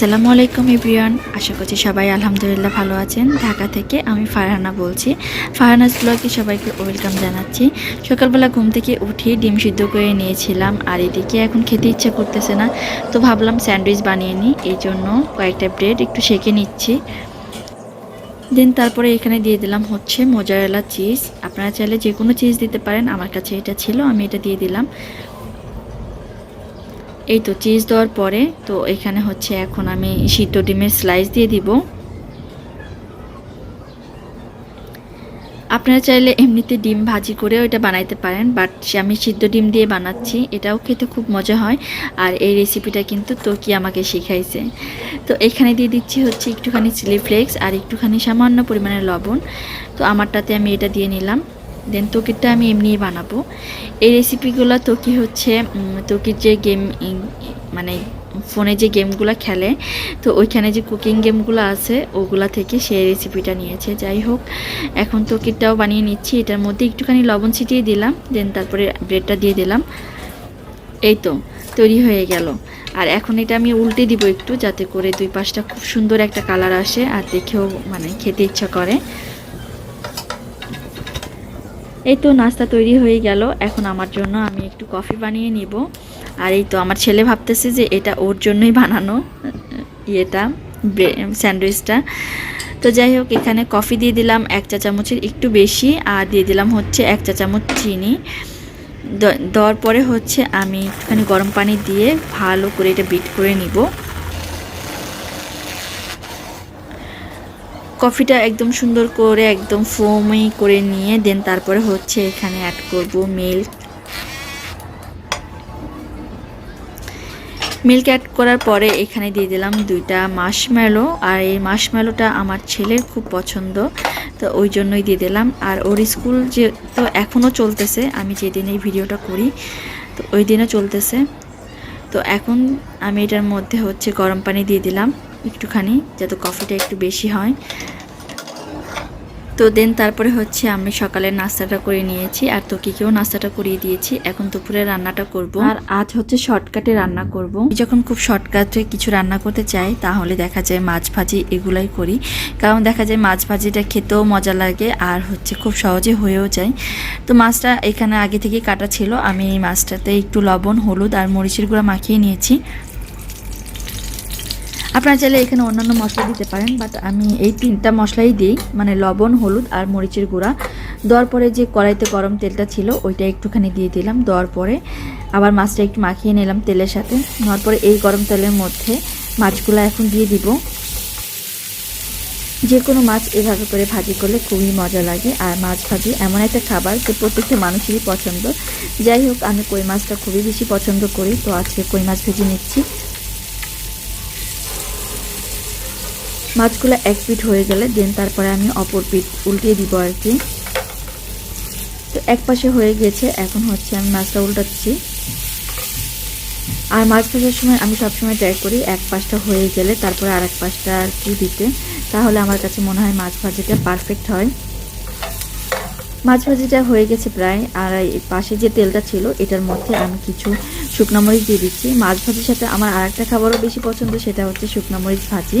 আসসালামু আলাইকুম এভরিওয়ান। আশা করছি সবাই আলহামদুলিল্লাহ ভালো আছেন। ঢাকা থেকে আমি ফারহানা বলছি। ফারহানাস ব্লগে সবাইকে ওয়েলকাম জানাচ্ছি। সকালবেলা ঘুম থেকে উঠে ডিম সিদ্ধ করে নিয়েছিলাম, আর এদিকে এখন খেতে ইচ্ছা করতেছে না, তো ভাবলাম স্যান্ডউইচ বানিয়ে নিই। এই জন্য কয়েকটা ব্রেড একটু সেঁকে নিচ্ছি। দেন তারপরে এখানে দিয়ে দিলাম হচ্ছে মোজারেলা চিজ। আপনারা চাইলে যে কোনো চিজ দিতে পারেন। আমার কাছে এটা ছিল, আমি এটা দিয়ে দিলাম। এই তো চিজ দেওয়ার পরে, তো এখানে হচ্ছে এখন আমি সিদ্ধ ডিমের স্লাইস দিয়ে দিব। আপনারা চাইলে এমনিতে ডিম ভাজি করেও এটা বানাইতে পারেন বাট আমি সিদ্ধ ডিম দিয়ে বানাচ্ছি, এটাও খেতে খুব মজা হয়, আর এই রেসিপিটা কিন্তু তোকি আমাকে শিখাইছে। তো এখানে দিয়ে দিচ্ছি হচ্ছে একটুখানি চিলি ফ্লেক্স আর একটুখানি সামান্য পরিমাণে লবণ। তো আমারটাতে আমি এটা দিয়ে নিলাম। দেন তোকিরটা আমি এমনিই বানাবো। এই রেসিপিগুলো তোকি হচ্ছে তোকির যে গেম মানে ফোনে যে গেমগুলো খেলে, তো ওইখানে যে কুকিং গেমগুলো আছে, ওগুলা থেকে সেই রেসিপিটা নিয়েছে। যাই হোক, এখন তোকিরটাও বানিয়ে নিচ্ছি। এটার মধ্যে একটুখানি লবণ ছিটিয়ে দিলাম দেন তারপরে ব্রেডটা দিয়ে দিলাম। এই তো, তৈরি হয়ে গেল। আর এখন এটা আমি উল্টে দিব একটু, যাতে করে দুই পাশটা খুব সুন্দর একটা কালার আসে, আর দেখেও মানে খেতে ইচ্ছা করে। এই তো নাস্তা তৈরি হয়ে গেল। এখন আমার জন্য আমি একটু কফি বানিয়ে নিব। আর এই তো আমার ছেলে ভাবতেছে যে এটা ওর জন্যই বানানো ইয়েটা স্যান্ডউইচটা। তো যাই হোক, এখানে কফি দিয়ে দিলাম এক চা চামচের একটু বেশি আর দিয়ে দিলাম হচ্ছে এক চা চামচ চিনি। দেওয়ার পরে হচ্ছে আমি একটুখানি গরম পানি দিয়ে ভালো করে এটা বিট করে নিব। কফিটা একদম সুন্দর করে, একদম ফোমি করে নিয়ে দেন তারপরে হচ্ছে এখানে অ্যাড করব মিল্ক মিল্ক অ্যাড করার পরে এখানে দিয়ে দিলাম দুইটা মাশমেলো আর এই মাশমেলোটা আমার ছেলের খুব পছন্দ, তো ওই জন্যই দিয়ে দিলাম। আর ওর স্কুল যে, তো এখনও চলতেছে, আমি যেদিন এই ভিডিওটা করি, তো ওই দিনও চলতেছে। তো এখন আমি এটার মধ্যে হচ্ছে গরম পানি দিয়ে দিলাম। একটুখানি যাতে কফিটা একটু বেশি হয়। তো দেন তারপরে হচ্ছে আমি সকালের নাস্তাটা করে নিয়েছি। আর তোকিকেও নাস্তাটা করিয়ে দিয়েছি। এখন দুপুরে রান্নাটা করব। আর আজ হচ্ছে শর্টকাটে রান্না করব। যখন খুব শর্টকাটে কিছু রান্না করতে চাই তাহলে দেখা যায় মাছ ভাজি এগুলাই করি। কারণ দেখা যায় মাছ ভাজিটা খেতেও মজা লাগে আর হচ্ছে খুব সহজে হয়েও যায়। তো মাছটা এখানে আগে থেকে কাটা ছিল। আমি এই মাছটাতে একটু লবণ হলুদ আর মরিচের গুঁড়া মাখিয়ে নিয়েছি। আপনারা চাইলে এখানে অন্যান্য মশলা দিতে পারেন বাট আমি এই তিনটা মশলাই দিই মানে লবণ, হলুদ আর মরিচের গুঁড়া। দেওয়ার পরে যে কড়াইতে গরম তেলটা ছিল, ওইটা একটুখানি দিয়ে দিলাম। দেওয়ার পরে আবার মাছটা একটু মাখিয়ে নিলাম তেলের সাথে। নেওয়ার পরে এই গরম তেলের মধ্যে মাছগুলো এখন দিয়ে দিব। যে কোনো মাছ এভাবে করে ভাজি করলে খুবই মজা লাগে, আর মাছ ভাজি এমন একটা খাবার যে প্রত্যেকটা মানুষেরই পছন্দ। যাই হোক, আমি কই মাছটা খুবই বেশি পছন্দ করি, তো আজকে কই মাছ ভেজে নিচ্ছি। মাছগুলো এক পিঠ হয়ে গেলে, দেন তারপরে আমি অপর পিঠ উল্টিয়ে দিব আর কি। তো এক পাশে হয়ে গেছে, এখন হচ্ছে আমি মাছটা উল্টাচ্ছি। আর মাছ ভাজার সময় আমি সবসময় ট্রাই করি, এক পাশটা হয়ে গেলে তারপরে আর এক পাশটা আর কি দিতে। তাহলে আমার কাছে মনে হয় মাছ ভাজিটা পারফেক্ট হয়। মাছ ভাজিটা হয়ে গেছে প্রায়, আর এই পাশে যে তেলটা ছিল, এটার মধ্যে আমি কিছু শুকনো মরিচ দিয়ে দিচ্ছি। মাছ ভাজির সাথে আমার আর একটা খাবারও বেশি পছন্দ, সেটা হচ্ছে শুকনো মরিচ ভাজি।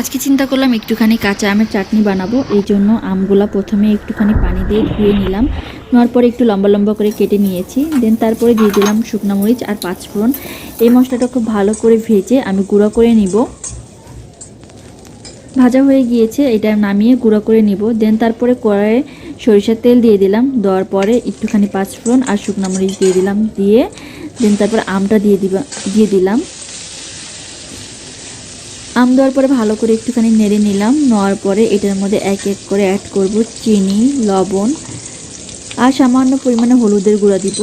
আজকে চিন্তা করলাম একটুখানি কাঁচা আমের চাটনি বানাবো, এই জন্য আমগুলা প্রথমে একটুখানি পানি দিয়ে ধুয়ে নিলাম। নেওয়ার পরে একটু লম্বা লম্বা করে কেটে নিয়েছি, দেন তারপরে দিয়ে দিলাম শুকনো মরিচ আর পাঁচফোড়ন। এই মশলাটা খুব ভালো করে ভেজে আমি গুঁড়ো করে নিব। ভাজা হয়ে গিয়েছে, এটা নামিয়ে গুঁড়ো করে নিব। দেন তারপরে কড়াইয়ে সরিষার তেল দিয়ে দিলাম, দেওয়ার পরে একটুখানি পাঁচফোড়ন আর শুকনো মরিচ দিয়ে দিলাম, দিয়ে দেন তারপরে আমটা দিয়ে দিবা দিয়ে দিলাম। আম দেওয়ার পরে ভালো করে একটুখানি নেড়ে নিলাম। নেওয়ার পরে এটার মধ্যে এক এক করে অ্যাড করব চিনি, লবণ আর সামান্য পরিমাণে হলুদের গুঁড়া দিব।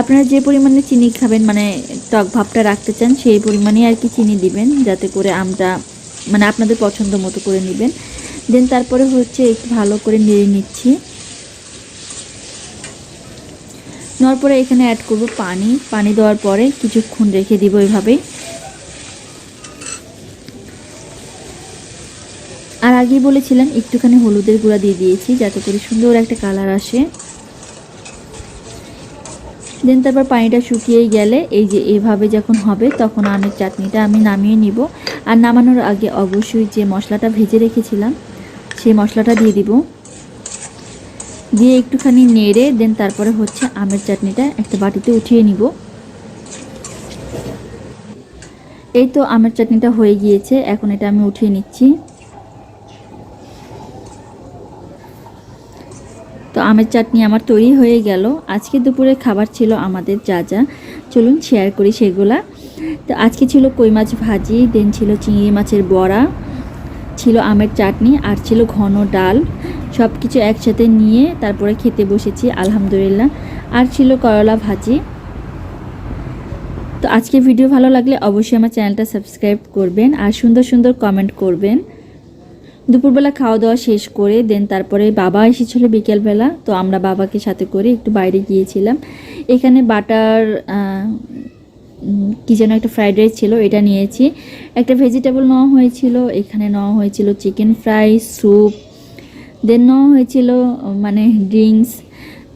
আপনারা যে পরিমাণে চিনি খাবেন মানে টক ভাবটা রাখতে চান, সেই পরিমাণে আর কি চিনি দিবেন, যাতে করে আমটা মানে আপনাদের পছন্দ মতো করে নেবেন। দেন তারপরে হচ্ছে একটু ভালো করে নেড়ে নিচ্ছি। নেওয়ার পরে এখানে অ্যাড করব পানি। পানি দেওয়ার পরে কিছুক্ষণ রেখে দিব এভাবেই। আগেই বলেছিলাম, একটুখানি হলুদের গুঁড়া দিয়ে দিয়েছি, যাতে করে সুন্দর একটা কালার আসে। দেন তারপর পানিটা শুকিয়ে গেলে, এই যে এভাবে যখন হবে, তখন আমের চাটনিটা আমি নামিয়ে নিব। আর নামানোর আগে অবশ্যই যে মশলাটা ভেজে রেখেছিলাম, সেই মশলাটা দিয়ে দিব। দিয়ে একটুখানি নেড়ে দেন তারপরে হচ্ছে আমের চাটনিটা একটা বাটিতে উঠিয়ে নিব। এই তো আমের চাটনিটা হয়ে গিয়েছে, এখন এটা আমি উঠিয়ে নিচ্ছি। তো আমের চাটনি আমার তৈরি হয়ে গেল। আজকে দুপুরে খাবার ছিল আমাদের যা যা। চলুন শেয়ার করি সেগুলা। তো আজকে ছিল কই মাছ ভাজি দেন ছিল চিংড়ি মাছের বড়া, ছিল আমের চাটনি, আর ছিল ঘন ডাল। সব কিছু একসাথে নিয়ে তারপরে খেতে বসেছি, আলহামদুলিল্লাহ। আর ছিল করলা ভাজি। তো আজকে ভিডিও ভালো লাগলে অবশ্যই আমার চ্যানেলটা সাবস্ক্রাইব করবেন, আর সুন্দর সুন্দর কমেন্ট করবেন। দুপুরবেলা খাওয়া দাওয়া শেষ করে দেন তারপরে বাবা এসেছিল বিকেলবেলা, তো আমরা বাবাকে সাথে করে একটু বাইরে গিয়েছিলাম। এখানে বাটার কী যেন একটা ফ্রাইড রাইস ছিল, এটা নিয়েছি। একটা ভেজিটেবল নেওয়া হয়েছিল, এখানে নেওয়া হয়েছিল চিকেন ফ্রাই স্যুপ দেন নেওয়া হয়েছিল মানে ড্রিঙ্কস।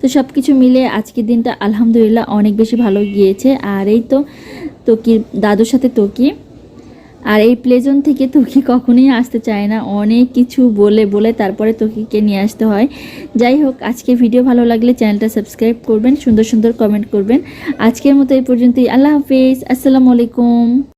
তো সব কিছু মিলে আজকের দিনটা আলহামদুলিল্লাহ অনেক বেশি ভালো গিয়েছে। আর এই তো তোকির দাদুর সাথে তোকি আর এই প্লেজন থেকে তোকে কখনোই আসতে চায় না। অনেক কিছু বলে বলে তারপরে তোকে নিয়ে আসতে হয়। যাই হোক, আজকে ভিডিও ভালো লাগলে চ্যানেলটা সাবস্ক্রাইব করবেন, সুন্দর সুন্দর কমেন্ট করবেন। আজকের মতো এই পর্যন্তই। আল্লাহ হাফিজ। আসসালামু আলাইকুম।